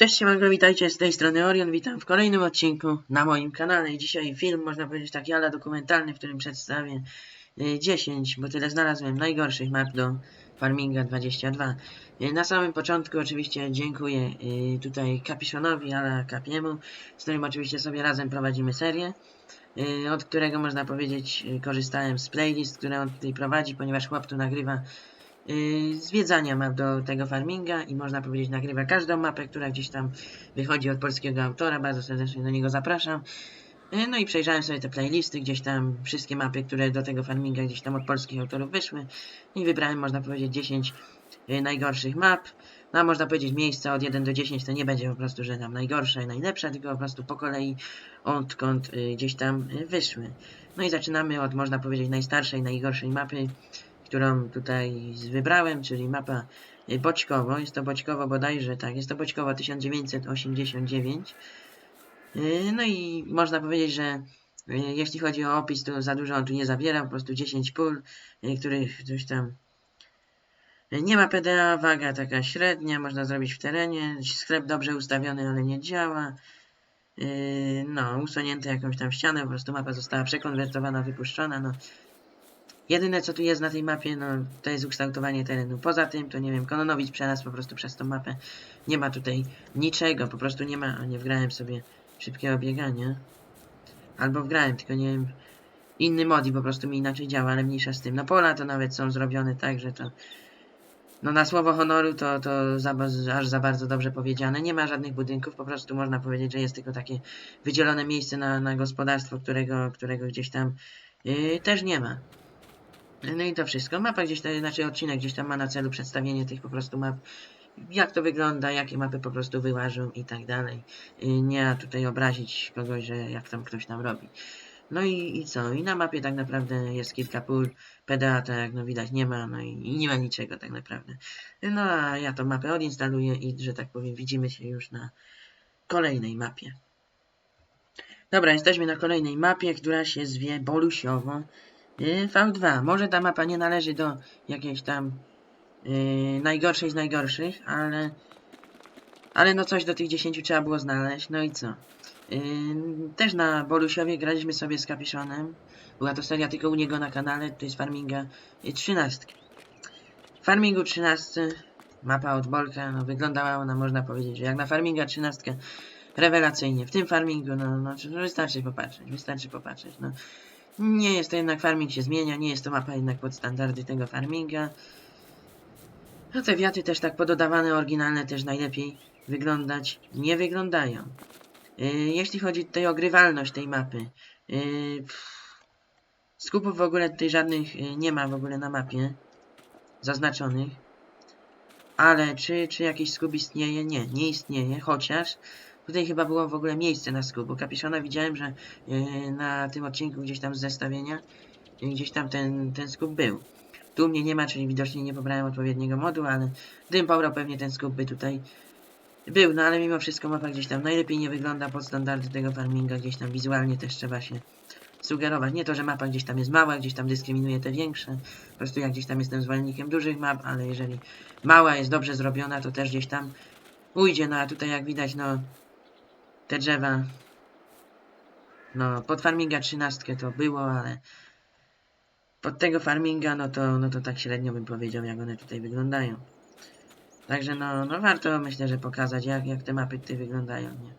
Cześć, siemanko, witajcie z tej strony Orion, witam w kolejnym odcinku na moim kanale. Dzisiaj film, można powiedzieć, taki ala dokumentalny, w którym przedstawię y, 10, bo tyle znalazłem, najgorszych map do Farminga 22. Y, Na samym początku oczywiście dziękuję y, tutaj Kapiszonowi, ala Kapiemu, z którym oczywiście sobie razem prowadzimy serię, y, od którego można powiedzieć y, korzystałem z playlist, które on tutaj prowadzi, ponieważ chłop tu nagrywa zwiedzania map do tego farminga i można powiedzieć nagrywa każdą mapę, która gdzieś tam wychodzi od polskiego autora, bardzo serdecznie do niego zapraszam. Yy, No i przejrzałem sobie te playlisty, gdzieś tam wszystkie mapy, które do tego farminga gdzieś tam od polskich autorów wyszły i wybrałem, można powiedzieć, 10 yy, najgorszych map. No a można powiedzieć miejsca od 1 do 10 to nie będzie po prostu, że tam najgorsze, najlepsze, tylko po prostu po kolei odkąd gdzieś tam wyszły. No i zaczynamy od, można powiedzieć, najstarszej, najgorszej mapy, którą tutaj wybrałem, czyli mapa y, Boćkowo. Jest to Boćkowo bodajże, tak, jest to Boćkowo 1989. Y, No i można powiedzieć, że y, jeśli chodzi o opis, to za dużo on tu nie zawiera, po prostu 10 pól, których coś tam nie ma PDA, waga taka średnia, można zrobić w terenie, sklep dobrze ustawiony, ale nie działa. No, usunięte jakąś tam ścianę, po prostu mapa została przekonwertowana, wypuszczona, no. Jedyne co tu jest na tej mapie, no to jest ukształtowanie terenu. Poza tym, to nie wiem, Kononowicz przelazł po prostu przez tą mapę. Nie ma tutaj niczego, po prostu nie ma, nie wgrałem sobie szybkiego biegania. Albo wgrałem, tylko nie wiem, inny mod i po prostu mi inaczej działa, ale mniejsza z tym. No pola to nawet są zrobione tak, że to no na słowo honoru to, to za, aż za bardzo dobrze powiedziane. Nie ma żadnych budynków, po prostu można powiedzieć, że jest tylko takie wydzielone miejsce na, na gospodarstwo, którego, którego gdzieś tam yy, też nie ma. No i to wszystko. Mapa gdzieś tam, znaczy odcinek gdzieś tam ma na celu przedstawienie tych po prostu map. Jak to wygląda, jakie mapy po prostu wyłażą i tak dalej. Yy, Nie tutaj obrazić kogoś, że jak tam ktoś nam robi. No i, i co? I na mapie tak naprawdę jest kilka pól. PDA to jak no widać nie ma, no i, i nie ma niczego tak naprawdę. No a ja tą mapę odinstaluję i że tak powiem widzimy się już na kolejnej mapie. Dobra, jesteśmy na kolejnej mapie, która się zwie Bolusiowo. Yy, V2. Może ta mapa nie należy do jakiejś tam yy, najgorszej z najgorszych, ale ale no coś do tych 10 trzeba było znaleźć. No i co? Yy, też na Bolusiowie graliśmy sobie z Kapiszonem. Była to seria tylko u niego na kanale, to jest Farminga yy, 13. W Farmingu 13 mapa od Bolka, no wyglądała ona, można powiedzieć, że jak na Farminga 13 rewelacyjnie. W tym Farmingu, no, no wystarczy popatrzeć, wystarczy popatrzeć, no. Nie jest to jednak farming się zmienia, nie jest to mapa jednak pod standardy tego farminga. No te wiaty też tak pododawane, oryginalne też najlepiej wyglądać nie wyglądają. Yy, jeśli chodzi tutaj o grywalność tej mapy, yy, skupów w ogóle tutaj żadnych yy, nie ma w ogóle na mapie zaznaczonych. Ale czy, czy jakiś skup istnieje? Nie, nie istnieje, chociaż tutaj chyba było w ogóle miejsce na skup, bo widziałem, że yy, na tym odcinku gdzieś tam z zestawienia yy, gdzieś tam ten, ten skup był. Tu mnie nie ma, czyli widocznie nie pobrałem odpowiedniego modu, ale gdybym pobrał pewnie ten skup by tutaj był, no ale mimo wszystko mapa gdzieś tam najlepiej nie wygląda pod standardy tego farminga, gdzieś tam wizualnie też trzeba się sugerować. Nie to, że mapa gdzieś tam jest mała, gdzieś tam dyskryminuje te większe. Po prostu ja gdzieś tam jestem zwolennikiem dużych map, ale jeżeli mała jest dobrze zrobiona, to też gdzieś tam ujdzie. No a tutaj jak widać, no te drzewa, no pod farminga 13 to było, ale pod tego farminga, no to, no to tak średnio bym powiedział, jak one tutaj wyglądają. Także no, no warto myślę, że pokazać, jak, jak te mapy tutaj wyglądają, nie?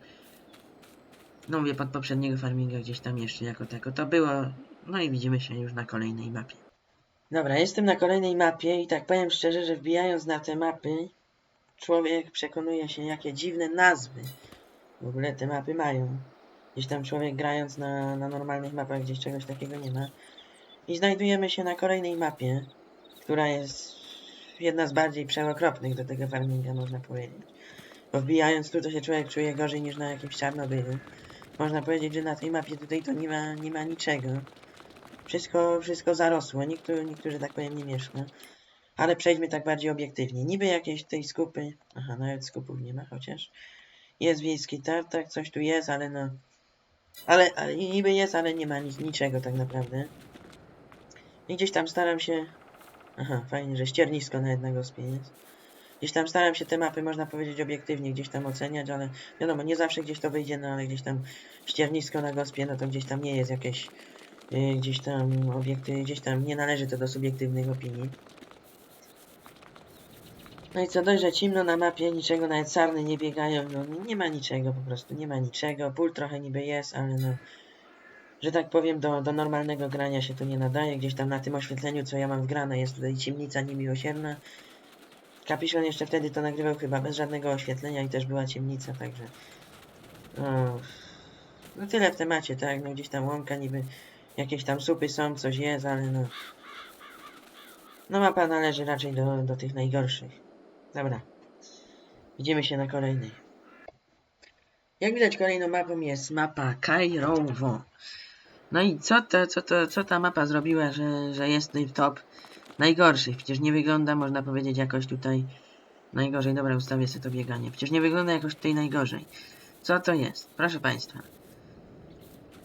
No mówię, pod poprzedniego farminga gdzieś tam jeszcze jako tako to było. No i widzimy się już na kolejnej mapie. Dobra, jestem na kolejnej mapie i tak powiem szczerze, że wbijając na te mapy, człowiek przekonuje się, jakie dziwne nazwy w ogóle te mapy mają. Gdzieś tam człowiek grając na, na normalnych mapach gdzieś czegoś takiego nie ma. I znajdujemy się na kolejnej mapie, która jest jedna z bardziej przeokropnych do tego farminga, można powiedzieć. Bo wbijając tu, to się człowiek czuje gorzej niż na jakimś Czarnobylu. Można powiedzieć, że na tej mapie tutaj to nie ma, nie ma niczego. Wszystko, wszystko zarosło, tu, że tak powiem, nie mieszka. Ale przejdźmy tak bardziej obiektywnie. Niby jakieś tej skupy... Aha, nawet skupów nie ma, chociaż... Jest wiejski tartak, coś tu jest, ale no... Ale, ale niby jest, ale nie ma nic, niczego tak naprawdę. I gdzieś tam staram się... Aha, fajnie, że ściernisko na jednego jest. Gdzieś tam staram się te mapy, można powiedzieć, obiektywnie gdzieś tam oceniać, ale wiadomo, nie zawsze gdzieś to wyjdzie, no ale gdzieś tam ściernisko na gospie, no to gdzieś tam nie jest jakieś y, gdzieś tam obiekty, gdzieś tam nie należy to do subiektywnych opinii. No i co dość, że cimno na mapie, niczego, nawet sarny nie biegają, no nie ma niczego po prostu, nie ma niczego, pól trochę niby jest, ale no, że tak powiem, do, do normalnego grania się to nie nadaje, gdzieś tam na tym oświetleniu, co ja mam wgrane, jest tutaj ciemnica niemiłosierna. Kapiszon jeszcze wtedy to nagrywał chyba bez żadnego oświetlenia i też była ciemnica, także... No, no tyle w temacie, tak, no gdzieś tam łąka niby, jakieś tam supy są, coś jest, ale no... No mapa należy raczej do, do tych najgorszych. Dobra. Widzimy się na kolejnej. Jak widać kolejną mapą jest mapa Kairowo. No i co to, co to, co ta mapa zrobiła, że, że jest w top najgorszych? Przecież nie wygląda, można powiedzieć, jakoś tutaj najgorzej. Dobra, ustawię sobie to bieganie. Przecież nie wygląda jakoś tutaj najgorzej. Co to jest? Proszę Państwa.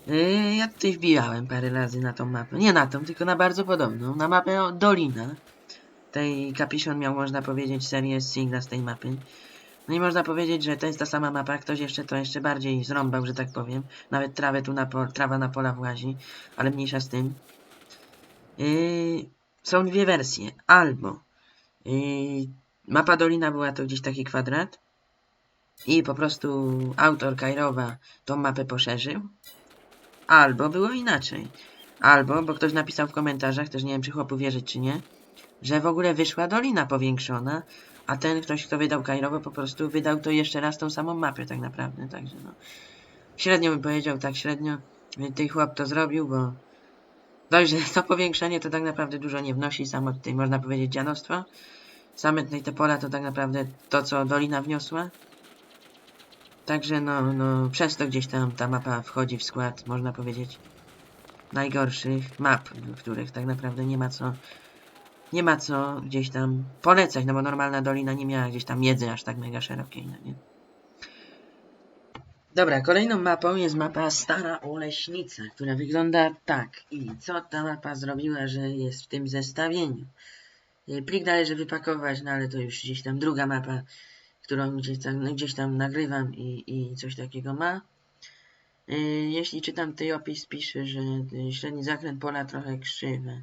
Yy, ja tutaj wbijałem parę razy na tą mapę. Nie na tą, tylko na bardzo podobną. Na mapę Dolina. Tej Kapiszon miał, można powiedzieć, serię singla z tej mapy. No i można powiedzieć, że to jest ta sama mapa. Ktoś jeszcze to jeszcze bardziej zrąbał, że tak powiem. Nawet trawę tu na trawa na pola włazi, ale mniejsza z tym. Yy, są dwie wersje. Albo yy, mapa Dolina była to gdzieś taki kwadrat i po prostu autor Kairowa tą mapę poszerzył. Albo było inaczej. Albo, bo ktoś napisał w komentarzach, też nie wiem czy chłopu wierzyć czy nie, że w ogóle wyszła Dolina powiększona, a ten ktoś, kto wydał Kairowo, po prostu wydał to jeszcze raz tą samą mapę tak naprawdę, także no. Średnio bym powiedział, tak średnio. Ten chłop to zrobił, bo dość, że to powiększenie to tak naprawdę dużo nie wnosi, samo tutaj można powiedzieć dzianostwo. Same tutaj te pola to tak naprawdę to, co Dolina wniosła. Także no, no, przez to gdzieś tam ta mapa wchodzi w skład, można powiedzieć, najgorszych map, w których tak naprawdę nie ma co nie ma co gdzieś tam polecać, no bo normalna dolina nie miała gdzieś tam miedzy aż tak mega szerokiej, no nie? Dobra, kolejną mapą jest mapa Stara Oleśnica, która wygląda tak. I co ta mapa zrobiła, że jest w tym zestawieniu? Y, Plik należy wypakować, no ale to już gdzieś tam druga mapa, którą gdzieś tam, no gdzieś tam nagrywam i, i coś takiego ma. Y, Jeśli czytam tutaj opis, pisze, że średni zakręt pola trochę krzywy.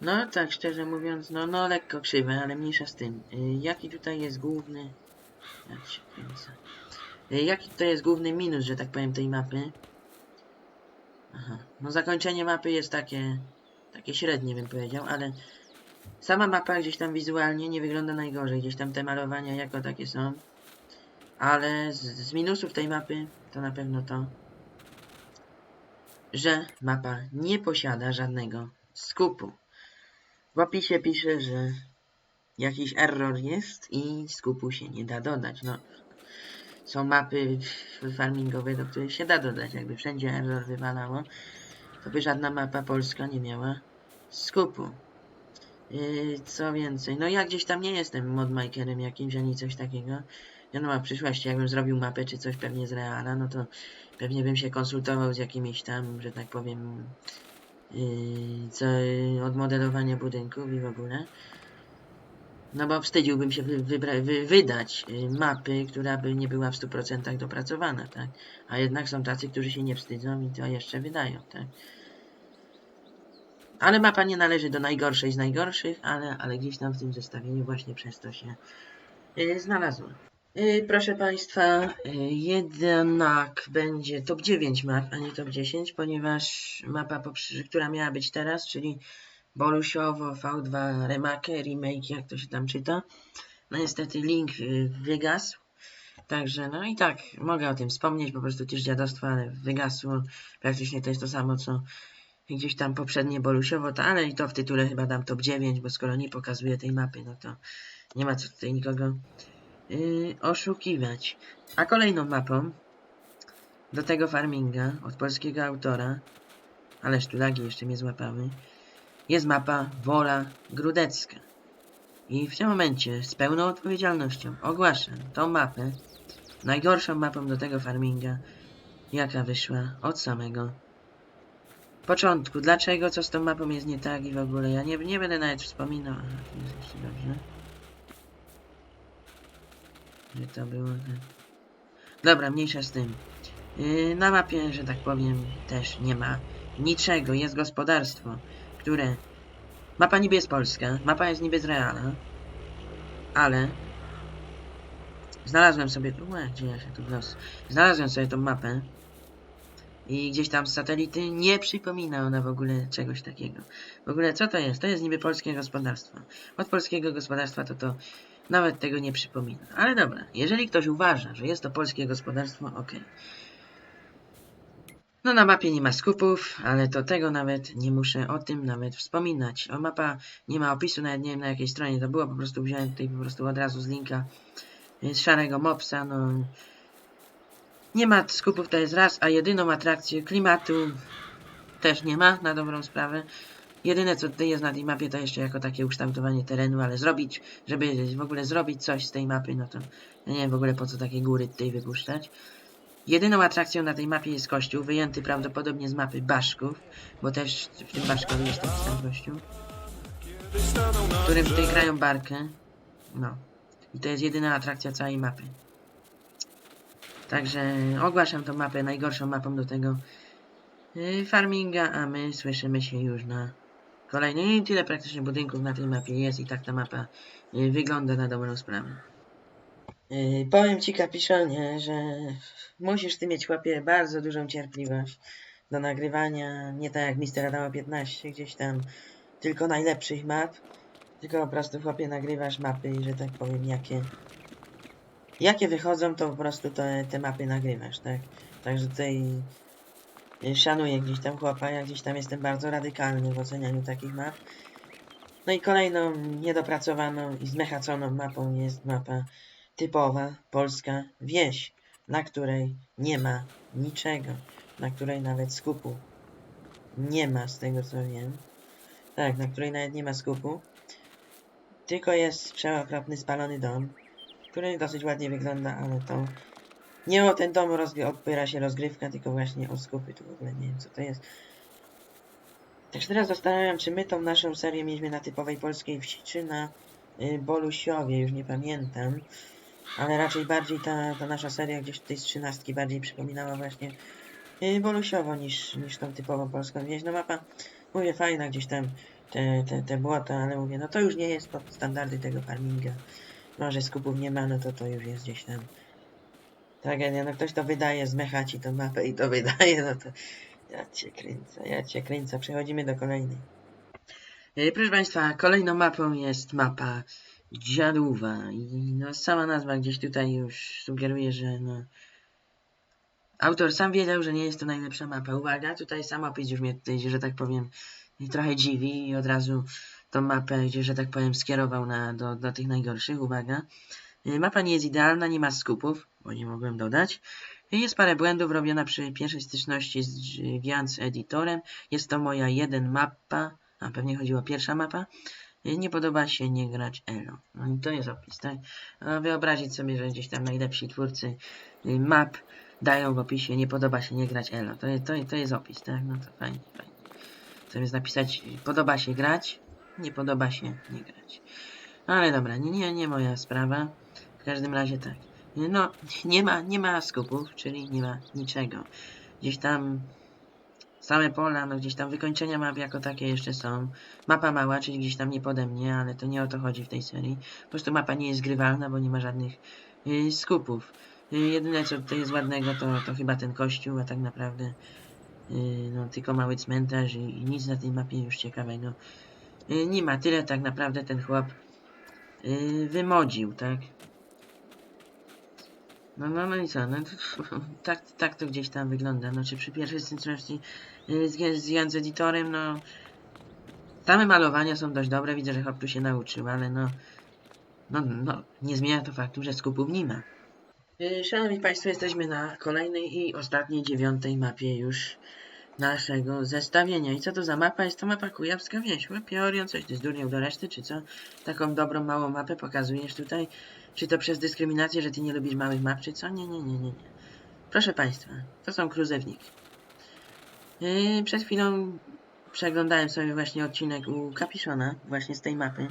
No tak, szczerze mówiąc, no, no lekko krzywe, ale mniejsza z tym. Y, jaki tutaj jest główny... Ja się kręcę. Y, jaki tutaj jest główny minus, że tak powiem, tej mapy? Aha, no zakończenie mapy jest takie... Takie średnie bym powiedział, ale... Sama mapa gdzieś tam wizualnie nie wygląda najgorzej, gdzieś tam te malowania jako takie są. Ale z, z minusów tej mapy to na pewno to, że mapa nie posiada żadnego skupu. W opisie pisze, że jakiś error jest i skupu się nie da dodać. No, są mapy farmingowe, do których się da dodać. Jakby wszędzie error wywalało, to by żadna mapa polska nie miała skupu. Yy, co więcej, no ja gdzieś tam nie jestem modmakerem jakimś ani coś takiego. Wiadomo, w przyszłości jakbym zrobił mapę czy coś pewnie z Reala, no to pewnie bym się konsultował z jakimiś tam, że tak powiem, yy, co, od modelowania budynków i w ogóle. No bo wstydziłbym się wy, wydać yy, mapy, która by nie była w 100% dopracowana, tak? A jednak są tacy, którzy się nie wstydzą i to jeszcze wydają, tak? Ale mapa nie należy do najgorszej z najgorszych, ale, ale gdzieś tam w tym zestawieniu właśnie przez to się yy, znalazła. Yy, proszę Państwa, yy, jednak będzie top 9 map, a nie top 10, ponieważ mapa, która miała być teraz, czyli Bolusiowo V2 Remake, remake, jak to się tam czyta, no niestety link yy, wygasł. Także, no i tak, mogę o tym wspomnieć, po prostu też dziadostwo, ale wygasło. Praktycznie to jest to samo, co gdzieś tam poprzednie Bolusiowo, to, ale i to w tytule chyba dam top 9, bo skoro nie pokazuje tej mapy, no to nie ma co tutaj nikogo yy, oszukiwać. A kolejną mapą do tego farminga od polskiego autora, ależ tu lagi jeszcze mnie złapały, jest mapa Wola Grudecka. I w tym momencie z pełną odpowiedzialnością ogłaszam tą mapę najgorszą mapą do tego farminga, jaka wyszła od samego początku. Dlaczego, co z tą mapą jest nie tak i w ogóle. Ja nie, nie będę nawet wspominał. Jest jeszcze dobrze. Gdzie to było? Dobra, mniejsza z tym. Yy, na mapie, że tak powiem, też nie ma niczego. Jest gospodarstwo, które... Mapa niby jest polska, mapa jest niby z Reala, ale... Znalazłem sobie... Ue, gdzie ja się tu los... Znalazłem sobie tą mapę i gdzieś tam z satelity nie przypomina ona w ogóle czegoś takiego. W ogóle co to jest? To jest niby polskie gospodarstwo. Od polskiego gospodarstwa to to nawet tego nie przypomina. Ale dobra, jeżeli ktoś uważa, że jest to polskie gospodarstwo, ok. No na mapie nie ma skupów, ale to tego nawet nie muszę o tym nawet wspominać. O mapa nie ma opisu, nawet nie wiem na jakiej stronie to było, po prostu wziąłem tutaj po prostu od razu z linka z szarego mopsa, no nie ma skupów, to jest raz, a jedyną atrakcję klimatu też nie ma, na dobrą sprawę. Jedyne co tutaj jest na tej mapie to jeszcze jako takie ukształtowanie terenu, ale zrobić, żeby w ogóle zrobić coś z tej mapy, no to ja nie wiem w ogóle po co takie góry tutaj wypuszczać. Jedyną atrakcją na tej mapie jest kościół, wyjęty prawdopodobnie z mapy Baszków, bo też w tym Baszkowie jest taki sam kościół, w którym tutaj grają barkę. No. I to jest jedyna atrakcja całej mapy. Także ogłaszam tą mapę najgorszą mapą do tego yy, farminga, a my słyszymy się już na kolejnej. I tyle praktycznie budynków na tej mapie jest i tak ta mapa yy, wygląda na dobrą sprawę. Yy, powiem ci kapiszonie, że musisz ty mieć chłopie bardzo dużą cierpliwość do nagrywania, nie tak jak Mister Adama 15 gdzieś tam, tylko najlepszych map, tylko po prostu chłopie nagrywasz mapy i że tak powiem jakie jakie wychodzą, to po prostu te, te mapy nagrywasz, tak? Także tutaj y, szanuję gdzieś tam chłopa, ja gdzieś tam jestem bardzo radykalny w ocenianiu takich map. No i kolejną niedopracowaną i zmechaconą mapą jest mapa typowa, polska wieś, na której nie ma niczego, na której nawet skupu nie ma, z tego co wiem. Tak, na której nawet nie ma skupu. Tylko jest przeokropny spalony dom, który dosyć ładnie wygląda, ale to nie o ten dom opiera się rozgrywka, tylko właśnie o skupy, tu w ogóle nie wiem co to jest. Też teraz zastanawiam, czy my tą naszą serię mieliśmy na typowej polskiej wsi, czy na y, Bolusiowie, już nie pamiętam. Ale raczej bardziej ta, ta nasza seria gdzieś tutaj z trzynastki bardziej przypominała właśnie y, Bolusiowo niż, niż tą typową polską wieś. No mapa, mówię, fajna gdzieś tam te, te, te błota, ale mówię, no to już nie jest pod standardy tego farminga. Może skupów nie ma, no to to już jest gdzieś tam tragedia. No ktoś to wydaje, zmecha ci tą mapę i to wydaje, no to ja cię kręcę, ja cię kręcę. Przechodzimy do kolejnej. E, Proszę Państwa, kolejną mapą jest mapa Dziadówa i no sama nazwa gdzieś tutaj już sugeruje, że no autor sam wiedział, że nie jest to najlepsza mapa. Uwaga, tutaj sam opis już mnie tutaj, że tak powiem, trochę dziwi i od razu tą mapę, że tak powiem, skierował na, do, do tych najgorszych. Uwaga. Y, Mapa nie jest idealna, nie ma skupów, bo nie mogłem dodać. Y, Jest parę błędów robiona przy pierwszej styczności z Giants Editorem. Jest to moja jeden mapa, a pewnie chodziła pierwsza mapa. Y, Nie podoba się nie grać Elo. No i to jest opis, tak? Wyobrazić sobie, że gdzieś tam najlepsi twórcy map dają w opisie nie podoba się nie grać Elo. To, to, to jest opis, tak? No to fajnie, fajnie. Zamiast napisać podoba się grać, nie podoba się nie grać. Ale dobra, nie, nie, nie moja sprawa. Każdym razie tak. No, nie ma, nie ma skupów, czyli nie ma niczego. Gdzieś tam same pola, no gdzieś tam wykończenia map jako takie jeszcze są. Mapa mała, czyli gdzieś tam nie pode mnie, ale to nie o to chodzi w tej serii. Po prostu mapa nie jest grywalna, bo nie ma żadnych y, skupów. Y, jedyne co tutaj jest ładnego to, to chyba ten kościół, a tak naprawdę y, no tylko mały cmentarz i, i nic na tej mapie już ciekawego y, nie ma. Tyle tak naprawdę ten chłop y, wymodził, tak? No, no, no i co? No, tak, tak to gdzieś tam wygląda. No, czy przy pierwszej styczności y, z, z z editorem, no... Same malowania są dość dobre, widzę, że chłop tu się nauczył, ale no... No, no, nie zmienia to faktu, że skupów nie ma. Y, Szanowni Państwo, jesteśmy na kolejnej i ostatniej, dziewiątej mapie już naszego zestawienia. I co to za mapa? Jest to mapa Kujawska Wieś. Łapie Orion, coś ty zdurniał do reszty, czy co? Taką dobrą, małą mapę pokazujesz tutaj? Czy to przez dyskryminację, że ty nie lubisz małych map, czy co? Nie, nie, nie, nie, nie. Proszę Państwa, to są kruzewniki. Yy, przed chwilą przeglądałem sobie właśnie odcinek u Kapiszona, właśnie z tej mapy.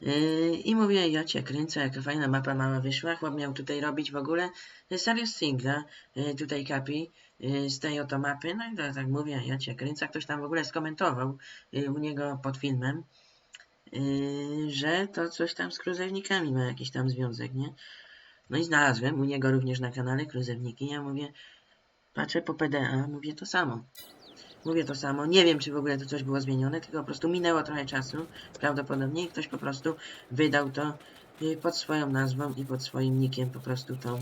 Yy, I mówię, ja cię kręcę, jaka fajna mapa mała wyszła. Chłop miał tutaj robić w ogóle yy, serię singla, yy, tutaj kapi, yy, z tej oto mapy. No i to, tak mówię, ja cię kręcę. Ktoś tam w ogóle skomentował yy, u niego pod filmem, że to coś tam z kruzownikami ma jakiś tam związek, nie? No i znalazłem u niego również na kanale kruzewniki. Ja mówię, patrzę po PDA, mówię to samo. Mówię to samo. Nie wiem, czy w ogóle to coś było zmienione, tylko po prostu minęło trochę czasu. Prawdopodobnie i ktoś po prostu wydał to y, pod swoją nazwą i pod swoim nickiem po prostu tą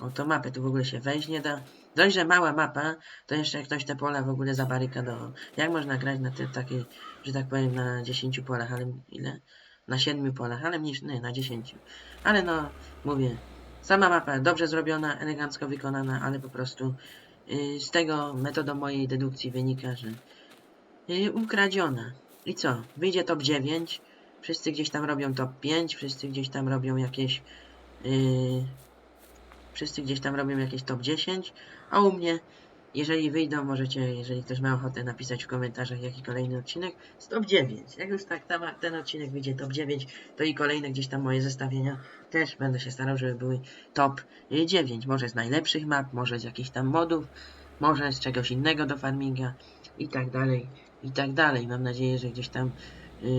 oto mapę. Tu w ogóle się wejść nie da. Dość, że mała mapa, to jeszcze ktoś te pola w ogóle zabarykadował. Jak można grać na te takie, że tak powiem, na 10 polach, ale ile? Na 7 polach, ale mniej, nie, na 10. Ale no, mówię, sama mapa dobrze zrobiona, elegancko wykonana, ale po prostu y, z tego metodą mojej dedukcji wynika, że y, ukradziona. I co? Wyjdzie top 9, wszyscy gdzieś tam robią top 5, wszyscy gdzieś tam robią jakieś y, wszyscy gdzieś tam robią jakieś top 10, a u mnie, jeżeli wyjdą, możecie, jeżeli ktoś ma ochotę napisać w komentarzach, jaki kolejny odcinek, z top 9. Jak już tak tam, ten odcinek wyjdzie top 9, to i kolejne gdzieś tam moje zestawienia też będę się starał, żeby były top y, 9. Może z najlepszych map, może z jakichś tam modów, może z czegoś innego do farminga i tak dalej, i tak dalej. Mam nadzieję, że gdzieś tam yy,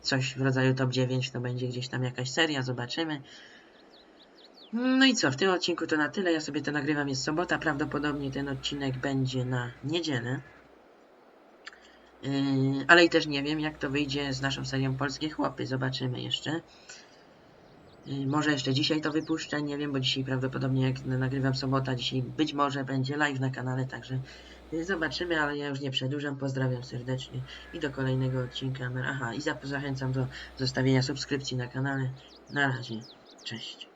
coś w rodzaju top 9 to będzie gdzieś tam jakaś seria, zobaczymy. No i co, w tym odcinku to na tyle. Ja sobie to nagrywam, jest sobota. Prawdopodobnie ten odcinek będzie na niedzielę. Yy, ale i też nie wiem, jak to wyjdzie z naszą serią Polskie Chłopy. Zobaczymy jeszcze. Yy, może jeszcze dzisiaj to wypuszczę, nie wiem, bo dzisiaj prawdopodobnie jak nagrywam sobota, dzisiaj być może będzie live na kanale, także yy, zobaczymy, ale ja już nie przedłużam. Pozdrawiam serdecznie i do kolejnego odcinka. Aha, i zachęcam do zostawienia subskrypcji na kanale. Na razie, cześć.